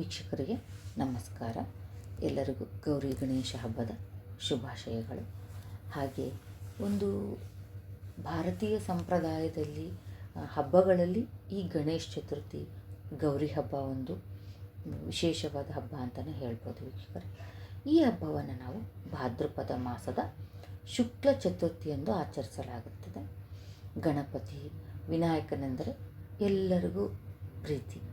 ವೀಕ್ಷಕರಿಗೆ ನಮಸ್ಕಾರ. ಎಲ್ಲರಿಗೂ ಗೌರಿ ಗಣೇಶ ಹಬ್ಬದ ಶುಭಾಶಯಗಳು. ಹಾಗೆ ಒಂದು ಭಾರತೀಯ ಸಂಪ್ರದಾಯದಲ್ಲಿ ಹಬ್ಬಗಳಲ್ಲಿ ಈ ಗಣೇಶ ಚತುರ್ಥಿ ಗೌರಿ ಹಬ್ಬ ಒಂದು ವಿಶೇಷವಾದ ಹಬ್ಬ ಅಂತಲೇ ಹೇಳ್ಬೋದು ವೀಕ್ಷಕರೇ. ಈ ಹಬ್ಬವನ್ನು ನಾವು ಭಾದ್ರಪದ ಮಾಸದ ಶುಕ್ಲ ಚತುರ್ಥಿಯಂದು ಆಚರಿಸಲಾಗುತ್ತದೆ. ಗಣಪತಿ, ವಿನಾಯಕನೆಂದರೆ ಎಲ್ಲರಿಗೂ ಪ್ರೀತಿ.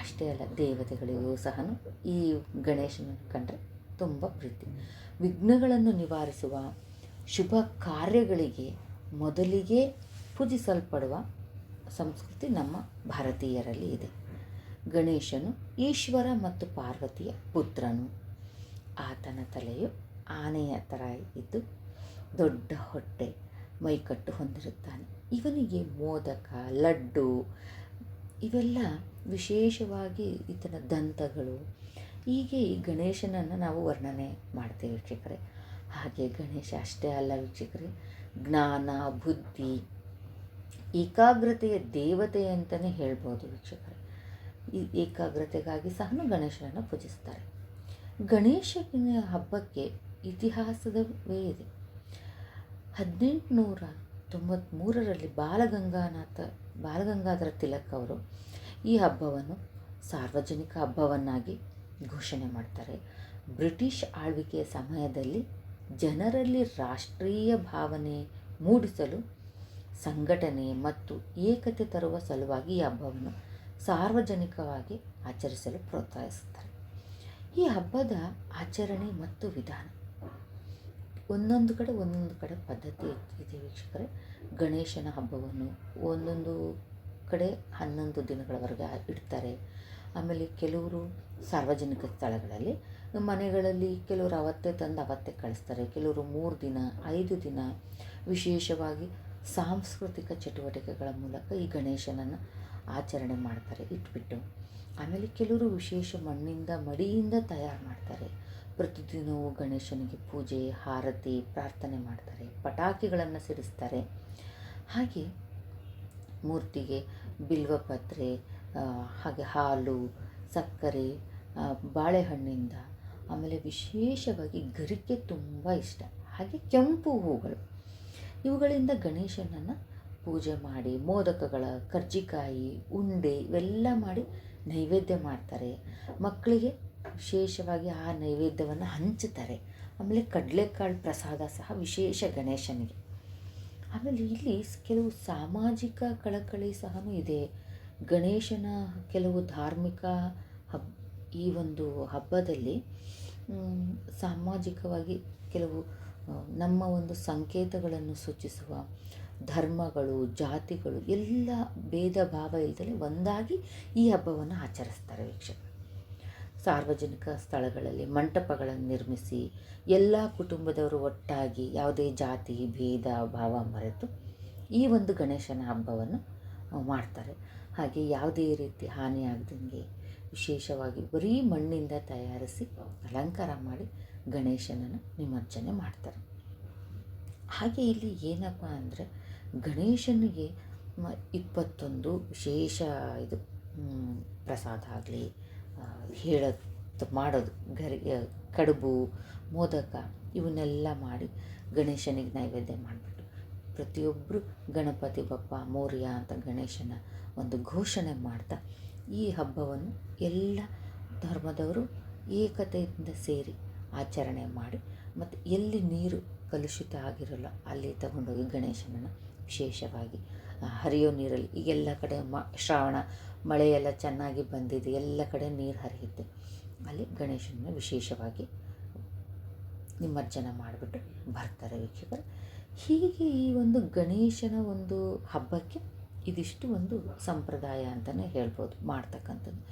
ಅಷ್ಟೇ ಅಲ್ಲ, ದೇವತೆಗಳಿಗೂ ಸಹ ಈ ಗಣೇಶನ ಕಂಡರೆ ತುಂಬ ಪ್ರೀತಿ. ವಿಘ್ನಗಳನ್ನು ನಿವಾರಿಸುವ ಶುಭ ಕಾರ್ಯಗಳಿಗೆ ಮೊದಲಿಗೆ ಪೂಜಿಸಲ್ಪಡುವ ಸಂಸ್ಕೃತಿ ನಮ್ಮ ಭಾರತೀಯರಲ್ಲಿ ಇದೆ. ಗಣೇಶನು ಈಶ್ವರ ಮತ್ತು ಪಾರ್ವತಿಯ ಪುತ್ರನು. ಆತನ ತಲೆಯು ಆನೆಯ ಥರ ಇದ್ದು ದೊಡ್ಡ ಹೊಟ್ಟೆ ಮೈಕಟ್ಟು ಹೊಂದಿರುತ್ತಾನೆ. ಇವನಿಗೆ ಮೋದಕ, ಲಡ್ಡು ಇವೆಲ್ಲ ವಿಶೇಷವಾಗಿ ಈತನ ದಂತಗಳು. ಹೀಗೆ ಈ ಗಣೇಶನನ್ನು ನಾವು ವರ್ಣನೆ ಮಾಡ್ತೇವೆ ವೀಕ್ಷಕರೇ. ಹಾಗೆ ಗಣೇಶ ಅಷ್ಟೇ ಅಲ್ಲ ವೀಕ್ಷಕರೇ. ಜ್ಞಾನ, ಬುದ್ಧಿ, ಏಕಾಗ್ರತೆಯ ದೇವತೆ ಅಂತಲೇ ಹೇಳ್ಬೋದು ವೀಕ್ಷಕರೇ. ಈ ಏಕಾಗ್ರತೆಗಾಗಿ ಸಹ ಗಣೇಶನನ್ನು ಪೂಜಿಸ್ತಾರೆ. ಗಣೇಶನ ಹಬ್ಬಕ್ಕೆ ಇತಿಹಾಸದವೇ ಇದೆ. ಹದಿನೆಂಟುನೂರ ತೊಂಬತ್ತ್ಮೂರರಲ್ಲಿ ಬಾಲಗಂಗಾನಾಥ, ಬಾಲಗಂಗಾಧರ ತಿಲಕ್ ಅವರು ಈ ಹಬ್ಬವನ್ನು ಸಾರ್ವಜನಿಕ ಹಬ್ಬವನ್ನಾಗಿ ಘೋಷಣೆ ಮಾಡ್ತಾರೆ. ಬ್ರಿಟಿಷ್ ಆಳ್ವಿಕೆಯ ಸಮಯದಲ್ಲಿ ಜನರಲ್ಲಿ ರಾಷ್ಟ್ರೀಯ ಭಾವನೆ ಮೂಡಿಸಲು ಸಂಘಟನೆ ಮತ್ತು ಏಕತೆ ತರುವ ಸಲುವಾಗಿ ಈ ಹಬ್ಬವನ್ನು ಸಾರ್ವಜನಿಕವಾಗಿ ಆಚರಿಸಲು ಪ್ರೋತ್ಸಾಹಿಸುತ್ತಾರೆ. ಈ ಹಬ್ಬದ ಆಚರಣೆ ಮತ್ತು ವಿಧಾನ ಒಂದೊಂದು ಕಡೆ ಒಂದೊಂದು ಕಡೆ ಪದ್ಧತಿ ಇದೆ ವೀಕ್ಷಕರೇ. ಗಣೇಶನ ಹಬ್ಬವನ್ನು ಒಂದೊಂದು ಕಡೆ ಹನ್ನೊಂದು ದಿನಗಳವರೆಗೆ ಇಡ್ತಾರೆ. ಆಮೇಲೆ ಕೆಲವರು ಸಾರ್ವಜನಿಕ ಸ್ಥಳಗಳಲ್ಲಿ, ಮನೆಗಳಲ್ಲಿ ಕೆಲವರು ಅವತ್ತೇ ತಂದು ಅವತ್ತೇ ಕಳಿಸ್ತಾರೆ. ಕೆಲವರು ಮೂರು ದಿನ, ಐದು ದಿನ. ವಿಶೇಷವಾಗಿ ಸಾಂಸ್ಕೃತಿಕ ಚಟುವಟಿಕೆಗಳ ಮೂಲಕ ಈ ಗಣೇಶನನ್ನು ಆಚರಣೆ ಮಾಡ್ತಾರೆ, ಇಟ್ಬಿಟ್ಟು. ಆಮೇಲೆ ಕೆಲವರು ವಿಶೇಷ ಮಣ್ಣಿಂದ, ಮಡಿಯಿಂದ ತಯಾರು ಮಾಡ್ತಾರೆ. ಪ್ರತಿದಿನವೂ ಗಣೇಶನಿಗೆ ಪೂಜೆ ಹಾರತಿ ಪ್ರಾರ್ಥನೆ ಮಾಡ್ತಾರೆ, ಪಟಾಕಿಗಳನ್ನು ಸಿಡಿಸ್ತಾರೆ. ಹಾಗೆ ಮೂರ್ತಿಗೆ ಬಿಲ್ವಪತ್ರೆ ಹಾಗೆ ಹಾಲು, ಸಕ್ಕರೆ ಬಾಳೆಹಣ್ಣಿಂದ, ಆಮೇಲೆ ವಿಶೇಷವಾಗಿ ಗರಿಕೆ ತುಂಬ ಇಷ್ಟ. ಹಾಗೆ ಕೆಂಪು ಹೂಗಳು. ಇವುಗಳಿಂದ ಗಣೇಶನನ್ನು ಪೂಜೆ ಮಾಡಿ, ಮೋದಕಗಳ ಕರ್ಜಿಕಾಯಿ, ಉಂಡೆ ಇವೆಲ್ಲ ಮಾಡಿ ನೈವೇದ್ಯ ಮಾಡ್ತಾರೆ. ಮಕ್ಕಳಿಗೆ ವಿಶೇಷವಾಗಿ ಆ ನೈವೇದ್ಯವನ್ನು ಹಂಚುತ್ತಾರೆ. ಆಮೇಲೆ ಕಡಲೆಕಾಳು ಪ್ರಸಾದ ಸಹ ವಿಶೇಷ ಗಣೇಶನಿಗೆ. ಆಮೇಲೆ ಇಲ್ಲಿ ಕೆಲವು ಸಾಮಾಜಿಕ ಕಳಕಳಿ ಸಹ ಇದೆ. ಗಣೇಶನ ಕೆಲವು ಧಾರ್ಮಿಕ ಹಬ್ ಈ ಒಂದು ಹಬ್ಬದಲ್ಲಿ ಸಾಮಾಜಿಕವಾಗಿ ಕೆಲವು ನಮ್ಮ ಒಂದು ಸಂಕೇತಗಳನ್ನು ಸೂಚಿಸುವ ಧರ್ಮಗಳು, ಜಾತಿಗಳು, ಎಲ್ಲ ಭೇದ ಭಾವ ಇಲ್ಲದೆ ಒಂದಾಗಿ ಈ ಹಬ್ಬವನ್ನು ಆಚರಿಸ್ತಾರೆ ವೀಕ್ಷಕ ಸಾರ್ವಜನಿಕ ಸ್ಥಳಗಳಲ್ಲಿ ಮಂಟಪಗಳನ್ನು ನಿರ್ಮಿಸಿ ಎಲ್ಲ ಕುಟುಂಬದವರು ಒಟ್ಟಾಗಿ ಯಾವುದೇ ಜಾತಿ, ಭೇದ, ಭಾವ ಮರೆತು ಈ ಒಂದು ಗಣೇಶನ ಹಬ್ಬವನ್ನು ಮಾಡ್ತಾರೆ. ಹಾಗೆ ಯಾವುದೇ ರೀತಿ ಹಾನಿಯಾಗದಂಗೆ ವಿಶೇಷವಾಗಿ ಬರೀ ಮಣ್ಣಿಂದ ತಯಾರಿಸಿ ಅಲಂಕಾರ ಮಾಡಿ ಗಣೇಶನನ್ನು ನಿಮಜ್ಜನೆ ಮಾಡ್ತಾರೆ. ಹಾಗೆ ಇಲ್ಲಿ ಏನಪ್ಪ ಅಂದರೆ ಗಣೇಶನಿಗೆ ಇಪ್ಪತ್ತೊಂದು ವಿಶೇಷ ಇದು ಪ್ರಸಾದ ಆಗಲಿ ಹೇಳೋದು ಮಾಡೋದು ಗರಿ ಕಡುಬು, ಮೋದಕ ಇವನ್ನೆಲ್ಲ ಮಾಡಿ ಗಣೇಶನಿಗೆ ನೈವೇದ್ಯ ಮಾಡಿಬಿಟ್ಟು ಪ್ರತಿಯೊಬ್ಬರು ಗಣಪತಿ ಬಪ್ಪ, ಮೌರ್ಯ ಅಂತ ಗಣೇಶನ ಒಂದು ಘೋಷಣೆ ಮಾಡ್ತಾ ಈ ಹಬ್ಬವನ್ನು ಎಲ್ಲ ಧರ್ಮದವರು ಏಕತೆಯಿಂದ ಸೇರಿ ಆಚರಣೆ ಮಾಡಿ ಮತ್ತು ಎಲ್ಲಿ ನೀರು ಕಲುಷಿತ ಆಗಿರಲ್ಲ ಅಲ್ಲಿ ತಗೊಂಡೋಗಿ ಗಣೇಶನನ್ನು ವಿಶೇಷವಾಗಿ ಹರಿಯೋ ನೀರಲ್ಲಿ ಈಗೆಲ್ಲ ಕಡೆ ಮ, ಶ್ರಾವಣ ಮಳೆಯೆಲ್ಲ ಚೆನ್ನಾಗಿ ಬಂದಿದೆ, ಎಲ್ಲ ಕಡೆ ನೀರು ಹರಿಯುತ್ತೆ. ಅಲ್ಲಿ ಗಣೇಶನ ವಿಶೇಷವಾಗಿ ನಿಮಜ್ಜನ ಮಾಡಿಬಿಟ್ಟು ಬರ್ತಾರೆ ವೀಕ್ಷಕರು. ಹೀಗೆ ಈ ಒಂದು ಗಣೇಶನ ಒಂದು ಹಬ್ಬಕ್ಕೆ ಇದಿಷ್ಟು ಒಂದು ಸಂಪ್ರದಾಯ ಅಂತಲೇ ಹೇಳ್ಬೋದು ಮಾಡ್ತಕ್ಕಂಥದ್ದು.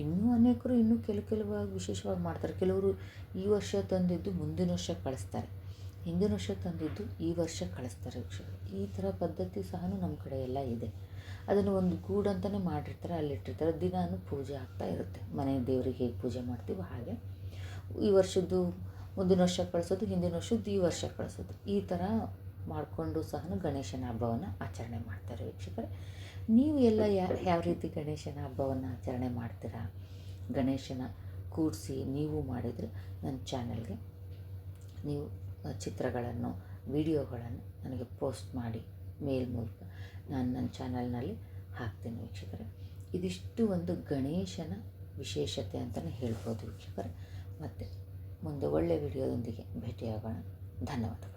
ಇನ್ನೂ ಅನೇಕರು ಇನ್ನೂ ಕೆಲವು ಕೆಲವಾಗಿ ವಿಶೇಷವಾಗಿ ಮಾಡ್ತಾರೆ. ಕೆಲವರು ಈ ವರ್ಷ ತಂದಿದ್ದು ಮುಂದಿನ ವರ್ಷ ಕಳಿಸ್ತಾರೆ. ಹಿಂದಿನ ವರ್ಷ ತಂದಿದ್ದು ಈ ವರ್ಷ ಕಳಿಸ್ತಾರೆ ಈ ಥರ ಪದ್ಧತಿ ಸಹ ನಮ್ಮ ಕಡೆ ಎಲ್ಲ ಇದೆ. ಅದನ್ನು ಒಂದು ಗೂಡು ಅಂತಲೇ ಮಾಡಿರ್ತಾರೆ, ಅಲ್ಲಿಟ್ಟಿರ್ತಾರೆ. ದಿನಾನು ಪೂಜೆ ಆಗ್ತಾ ಇರುತ್ತೆ. ಮನೆ ದೇವರಿಗೆ ಹೇಗೆ ಪೂಜೆ ಮಾಡ್ತೀವೋ ಹಾಗೆ. ಈ ವರ್ಷದ್ದು ಮುಂದಿನ ವರ್ಷ ಕಳಿಸೋದು, ಹಿಂದಿನ ವರ್ಷದ್ದು ಈ ವರ್ಷ ಕಳಿಸೋದು. ಈ ಥರ ಮಾಡಿಕೊಂಡು ಸಹ ಗಣೇಶನ ಹಬ್ಬವನ್ನು ಆಚರಣೆ ಮಾಡ್ತಾರೆ ವೀಕ್ಷಕರೇ. ನೀವು ಎಲ್ಲ ಯಾವ ರೀತಿ ಗಣೇಶನ ಹಬ್ಬವನ್ನು ಆಚರಣೆ ಮಾಡ್ತೀರಾ? ಗಣೇಶನ ಕೂಡಿಸಿ ನೀವು ಮಾಡಿದರೆ ನನ್ನ ಚಾನಲ್ಗೆ ನೀವು ಚಿತ್ರಗಳನ್ನು, ವಿಡಿಯೋಗಳನ್ನು ನನಗೆ ಪೋಸ್ಟ್ ಮಾಡಿ ಮೇಲ್ ಮೂಲಕ ನಾನು ನನ್ನ ಚಾನಲ್ನಲ್ಲಿ ಹಾಕ್ತೀನಿ ವೀಕ್ಷಕರೇ. ಇದಿಷ್ಟು ಒಂದು ಗಣೇಶನ ವಿಶೇಷತೆ ಅಂತಲೇ ಹೇಳ್ಬೋದು ವೀಕ್ಷಕರೇ. ಮತ್ತು ಮುಂದೆ ಒಳ್ಳೆಯ ವಿಡಿಯೋದೊಂದಿಗೆ ಭೇಟಿಯಾಗೋಣ. ಧನ್ಯವಾದಗಳು.